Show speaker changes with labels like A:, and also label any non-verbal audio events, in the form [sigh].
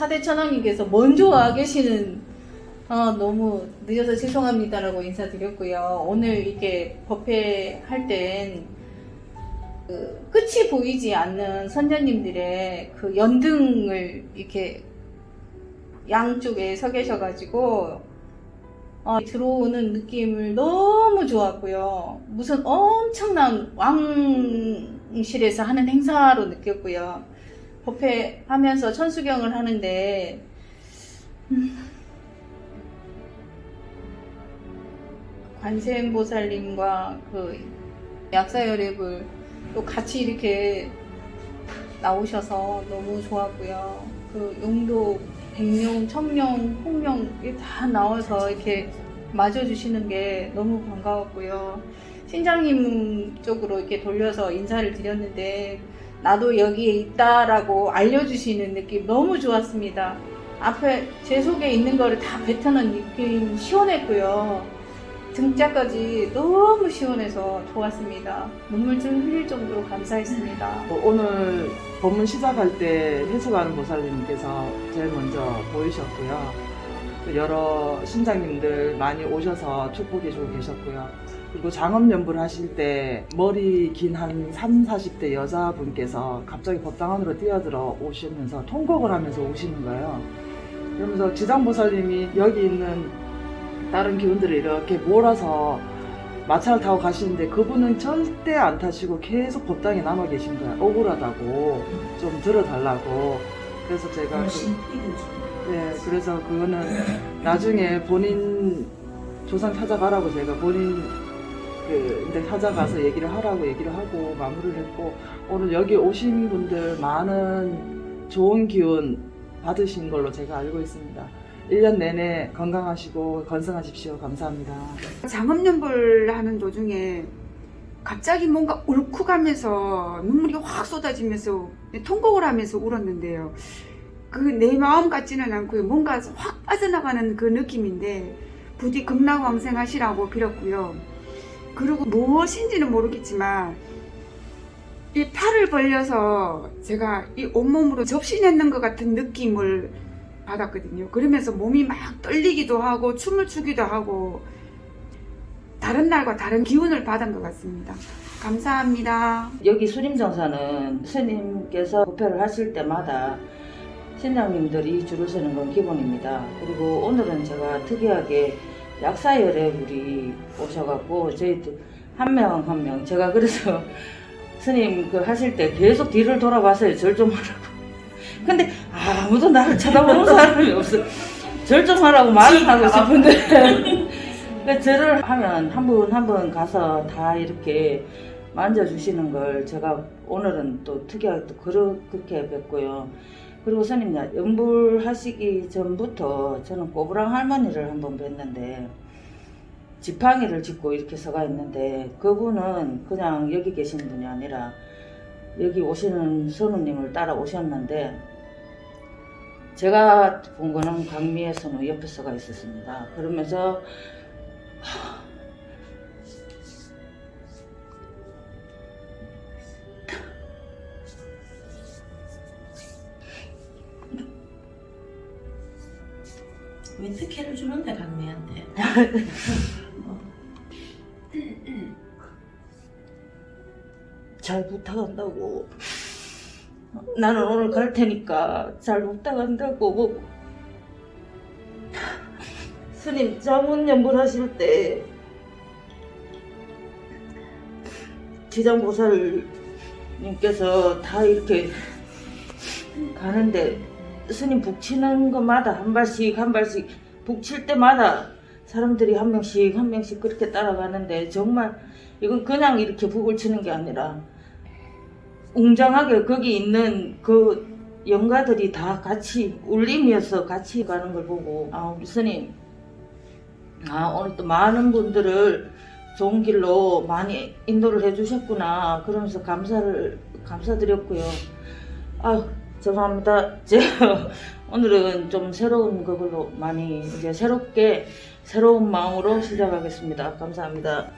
A: 사대 천왕님께서 먼저 와 계시는 어, 너무 늦어서 죄송합니다라고 인사드렸고요. 오늘 이렇게 법회 할땐 그 끝이 보이지 않는 선녀님들의 그 연등을 이렇게 양쪽에 서 계셔가지고 어, 들어오는 느낌을 너무 좋았고요. 무슨 엄청난 왕실에서 하는 행사로 느꼈고요. 법회 하면서 천수경을 하는데 음, 관세음보살님과 그 약사열애불 또 같이 이렇게 나오셔서 너무 좋았고요. 그 용도 백룡, 청룡, 홍룡 다 나와서 이렇게 맞아주시는 게 너무 반가웠고요. 신장님 쪽으로 이렇게 돌려서 인사를 드렸는데 나도 여기에 있다라고 알려주시는 느낌 너무 좋았습니다. 앞에 제 속에 있는 거를 다 뱉어놓은 느낌 시원했고요. 등짝까지 너무 시원해서 좋았습니다. 눈물 좀 흘릴 정도로 감사했습니다.
B: 어, 오늘 법문 시작할 때 해석하는 보살님께서 제일 먼저 보이셨고요. 또 여러 신장님들 많이 오셔서 축복해주고 계셨고요. 그리고 장엄연불 하실 때 머리 긴 한 3, 40대 여자분께서 갑자기 법당 안으로 뛰어들어 오시면서 통곡을 하면서 오시는 거예요. 그러면서 지장보살님이 여기 있는 다른 기운들을 이렇게 몰아서 마차를 타고 가시는데 그분은 절대 안 타시고 계속 법당에 남아 계신 거야. 억울하다고 좀 들어달라고. 그래서 제가 그, 네, 그래서 그거는 나중에 본인 조상 찾아가라고 제가 본인 그 찾아가서 얘기를 하라고 얘기를 하고 마무리를 했고 오늘 여기 오신 분들 많은 좋은 기운 받으신 걸로 제가 알고 있습니다. 1년 내내 건강하시고 건승하십시오. 감사합니다.
C: 장엄연불 하는 도중에 갑자기 뭔가 울컥하면서 눈물이 확 쏟아지면서 통곡을 하면서 울었는데요. 그 내 마음 같지는 않고요. 뭔가 확 빠져나가는 그 느낌인데 부디 극락왕생하시라고 빌었고요. 그리고 무엇인지는 모르겠지만 이 팔을 벌려서 제가 이 온몸으로 접신했는 것 같은 느낌을 받았거든요. 그러면서 몸이 막 떨리기도 하고 춤을 추기도 하고 다른 날과 다른 기운을 받은 것 같습니다. 감사합니다.
D: 여기 수림정사는 스님께서 법회를 하실 때마다 신장님들이 줄을 서는 건 기본입니다. 그리고 오늘은 제가 특이하게 약사 열애물이 오셔갖고 저희 한 명 한명 제가 그래서 [laughs] 스님 그 하실 때 계속 뒤를 돌아봐서요 절 좀 하라고. 근데 아무도 나를 쳐다보는 사람이 없어. 절 좀 하라고 말은 하고 싶은데 [laughs] 그 절을 하면 한 분 한 분 가서 다 이렇게 만져주시는 걸 제가 오늘은 또 특이하게 또 그렇게 뵙고요. 그리고 스님 연불 하시기 전부터 저는 꼬부랑 할머니를 한번 뵀는데 지팡이를 짚고 이렇게 서가 있는데 그분은 그냥 여기 계신 분이 아니라 여기 오시는 선우님을 따라 오셨는데 제가 본 거는 강미의 선우 옆에 서가 있었습니다. 그러면서
E: 왜 특혜를 주는데 강미한테
D: 잘 부탁한다고. 나는 오늘 갈 테니까 잘 부탁한다고. 스님 자문 연불하실 때 지장보살님께서 다 이렇게 가는데 스님 북치는 것마다 한 발씩 한 발씩 북칠 때마다 사람들이 한 명씩 한 명씩 그렇게 따라가는데 정말 이건 그냥 이렇게 북을 치는 게 아니라 웅장하게 거기 있는 그 영가들이 다 같이 울림이어서 같이 가는 걸 보고 아 우리 스님 아 오늘 또 많은 분들을 좋은 길로 많이 인도를 해주셨구나 그러면서 감사를 감사드렸고요. 아유 죄송합니다 제가 [laughs] 오늘은 좀 새로운 그걸로 많이 이제 새롭게 새로운 마음으로 시작하겠습니다 감사합니다.